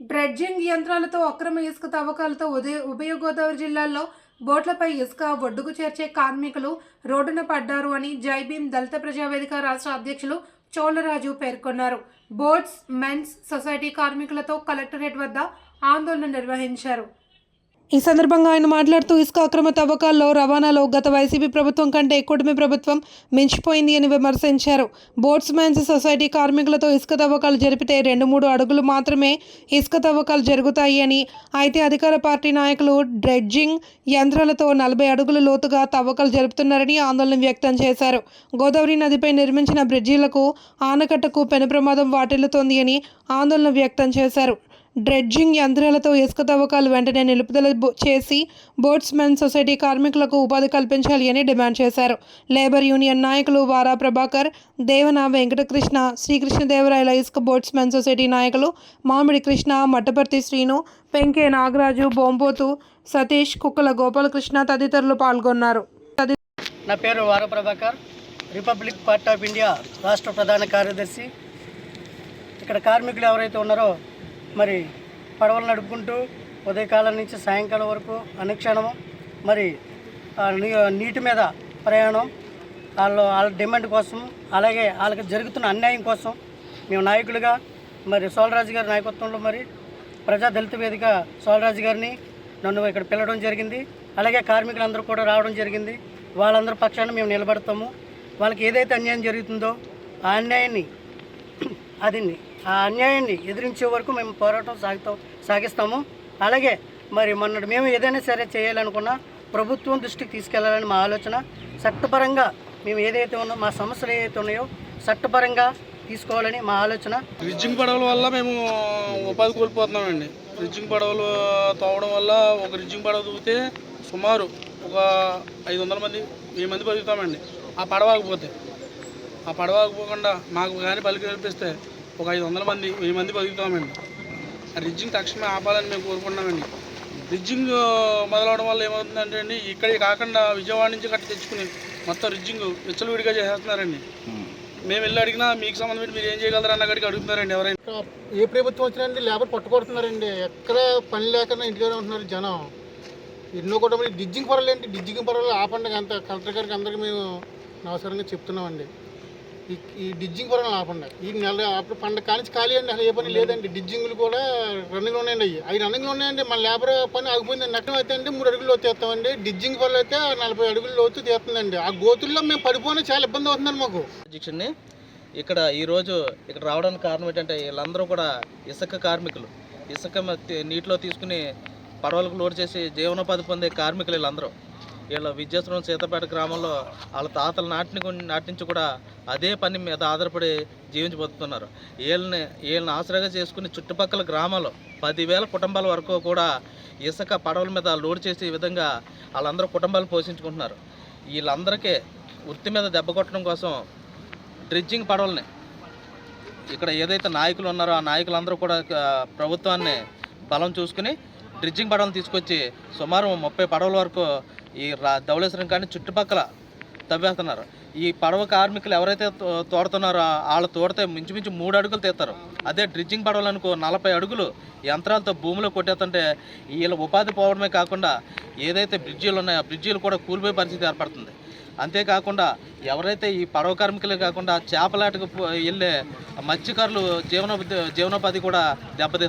Dredging యంత్రాలతో అక్రమ ఇసుక తవ్వకాలతో ఉదయ ఉభయ గోదావరి జిల్లాల్లో బోట్లపై ఇసుక ఒడ్డుకు చేర్చే కార్మికులు రోడ్డున పడ్డారు అని జైభీం దళిత ప్రజావేదిక రాష్ట్ర అధ్యక్షులు చోళరాజు పేర్కొన్నారు. బోట్స్ మెన్స్ సొసైటీ కార్మికులతో కలెక్టరేట్ వద్ద ఆందోళన నిర్వహించారు. ఈ సందర్భంగా ఆయన మాట్లాడుతూ ఇసుక అక్రమ తవ్వకాల్లో రవాణాలో గత వైసీపీ ప్రభుత్వం కంటే కూటమి ప్రభుత్వం మించిపోయింది అని విమర్శించారు. బోట్స్ మ్యాన్స్ సొసైటీ కార్మికులతో ఇసుక తవ్వకాలు జరిపితే రెండు మూడు అడుగులు మాత్రమే ఇసుక తవ్వకాలు జరుగుతాయి అని అయితే అధికార పార్టీ నాయకులు డ్రెడ్జింగ్ యంత్రాలతో నలభై అడుగుల లోతుగా తవ్వకాలు జరుపుతున్నారని ఆందోళన వ్యక్తం చేశారు. గోదావరి నదిపై నిర్మించిన బ్రిడ్జీలకు ఆనకట్టకు పెను ప్రమాదం వాటిల్లుతోంది అని ఆందోళన వ్యక్తం చేశారు. డ్రెడ్జింగ్ యంత్రాలతో ఇసుక తవ్వకాలు వెంటనే నిలుపుదల బో- చేసి బోట్స్మెన్ సొసైటీ కార్మికులకు ఉపాధి కల్పించాలి అని డిమాండ్ చేశారు. లేబర్ యూనియన్ నాయకులు వారా ప్రభాకర్ దేవన వెంకటకృష్ణ శ్రీకృష్ణదేవరాయల ఇసుక బోట్స్మెన్ సొసైటీ నాయకులు మామిడి కృష్ణ మట్టపర్తి శ్రీను పెంకే నాగరాజు బొంబోతు సతీష్ కుక్కల గోపాలకృష్ణ తదితరులు పాల్గొన్నారు. నా పేరు Vara Prabhakar republic party of India రాష్ట్ర ప్రధాన కార్యదర్శి. ఇక్కడ కార్మికులు ఎవరైతే ఉన్నారో మరి పడవలు నడుపుకుంటూ ఉదయకాలం నుంచి సాయంకాలం వరకు అనుక్షణము మరి నీ- నీటి మీద ప్రయాణం వాళ్ళు వాళ్ళ డిమాండ్ కోసం అలాగే వాళ్ళకి జరుగుతున్న అన్యాయం కోసం మేము నాయకులుగా మరి సోలరాజు గారి నాయకత్వంలో మరి ప్రజా దళిత వేదిక సోలరాజు గారిని నన్ను ఇక్కడ పిలవడం జరిగింది. అలాగే కార్మికులందరూ కూడా రావడం జరిగింది. వాళ్ళందరి పక్షాన మేము నిలబడతాము. వాళ్ళకి ఏదైతే అన్యాయం జరుగుతుందో ఆ అన్యాయాన్ని అది ఆ అన్యాయాన్ని ఎదిరించే వరకు మేము పోరాటం సాగుతాం సాగిస్తాము. అలాగే మరి మొన్నటి మేము ఏదైనా సరే చేయాలనుకున్నా ప్రభుత్వం దృష్టికి తీసుకెళ్ళాలని మా ఆలోచన. చట్టపరంగా మేము ఏదైతే ఉన్నా మా సమస్యలు ఏదైతే ఉన్నాయో చట్టపరంగా తీసుకోవాలని మా ఆలోచన. బ్రిడ్జింగ్ పడవల వల్ల మేము ఉపాధి కోల్పోతున్నామండి. బ్రిడ్జింగ్ పడవలు తోవడం వల్ల ఒక బ్రిడ్జింగ్ పడవ తవ్వితే సుమారు ఒక ఐదు వందల మంది వెయ్యి మంది బతుకుతామండి. ఆ పడవ ఆగిపోతే. ఆ పడవ ఆగిపోకుండా మాకు కానీ పలికి కల్పిస్తే ఒక ఐదు వందల మంది వెయ్యి మంది బతుకుతామండి ఆ బ్రిడ్జింగ్ తక్షణమే ఆపాలని మేము కోరుకుంటున్నామండి. బ్రిడ్జింగ్ మొదలవడం వల్ల ఏమవుతుందంటే అండి ఇక్కడే కాకుండా విజయవాడ నుంచి కట్టి తెచ్చుకుని మొత్తం బ్రిడ్జింగ్ విచ్చలవిడిగా చేసేస్తున్నారండి. మేము. వెళ్ళి అడిగినా మీకు సంబంధించి మీరు ఏం చేయగలరు అన్న అడిగి అడుగుతున్నారండి ఎవరైనా. ఏ ప్రభుత్వం వచ్చినండి లేబర్ పట్టుకొడుతున్నారండి ఎక్కడ పని లేకుండా ఇంటిలోనే ఉంటున్నారు జనం. ఎన్నో కూడా మరి డిజ్జింగ్ పర్వాలేదు ఏంటి డిజ్జింగ్ పర్వాలేదు. ఆ పండుగ అంత కలెక్టర్ గారికి అందరికీ మేము అవసరంగా చెప్తున్నామండి. ఈ ఈ డిజ్జింగ్ పర్వాలేదు ఆపండి. ఈ నెల అప్పుడు పండుగ కానించి ఖాళీ అండి అసలు ఏ పని లేదండి. డిజ్జింగ్లు కూడా రన్నింగ్లో ఉన్నాయండి అవి అవి రన్నింగ్లో ఉన్నాయండి మన లేబర్ పని ఆగిపోయింది. నష్టం అయితే అండి మూడు అడుగులు తీస్తామండి డిజ్జింగ్ పనులు అయితే నలభై అడుగులు లోతు తీస్తుందండి ఆ గోతుల్లో మేము పడిపోయినా చాలా ఇబ్బంది అవుతుందండి మాకు. అధ్యక్షుడిని ఇక్కడ ఈరోజు ఇక్కడ రావడానికి కారణం ఏంటంటే వీళ్ళందరూ కూడా ఇసుక కార్మికులు. ఇసుక నీటిలో తీసుకుని పడవలకు లోడ్ చేసి జీవనోపాధి పొందే కార్మికులు వీళ్ళందరూ. వీళ్ళ విద్యాశ్రమం సీతపేట గ్రామంలో వాళ్ళ తాతల నాటిని నాటించి కూడా అదే పని మీద ఆధారపడి జీవించబోతున్నారు వీళ్ళని వీళ్ళని ఆసరాగా చేసుకుని చుట్టుపక్కల గ్రామాలు పదివేల కుటుంబాల వరకు కూడా ఇసుక పడవల మీద లోడ్ చేసే విధంగా వాళ్ళందరూ కుటుంబాలు పోషించుకుంటున్నారు. వీళ్ళందరికీ వృత్తి మీద దెబ్బ కొట్టడం కోసం డ్రిడ్జింగ్ పడవల్ని ఇక్కడ ఏదైతే నాయకులు ఉన్నారో ఆ నాయకులందరూ కూడా ప్రభుత్వాన్ని బలం చూసుకుని డ్రిడ్జింగ్ పడవలు తీసుకొచ్చి సుమారు ముప్పై పడవల వరకు ఈ రా ధవళేశ్వరం కానీ చుట్టుపక్కల తవ్వేస్తున్నారు. ఈ పడవ కార్మికులు ఎవరైతే తోడుతున్నారో వాళ్ళు తోడితే మించుమించు మూడు అడుగులు తీస్తారు. అదే డ్రిడ్జింగ్ పడవలు అనుకో నలభై అడుగులు యంత్రాలతో భూమిలో కొట్టేస్తుంటే వీళ్ళ ఉపాధి పోవడమే కాకుండా ఏదైతే బ్రిడ్జీలు ఉన్నాయో ఆ బ్రిడ్జీలు కూడా కూలిపోయే పరిస్థితి ఏర్పడుతుంది. అంతేకాకుండా ఎవరైతే ఈ పడవ కార్మికులే కాకుండా చేపలాటకు వెళ్ళే మత్స్యకారులు జీవనోపాధి జీవనోపాధి కూడా దెబ్బతీస్తుంది.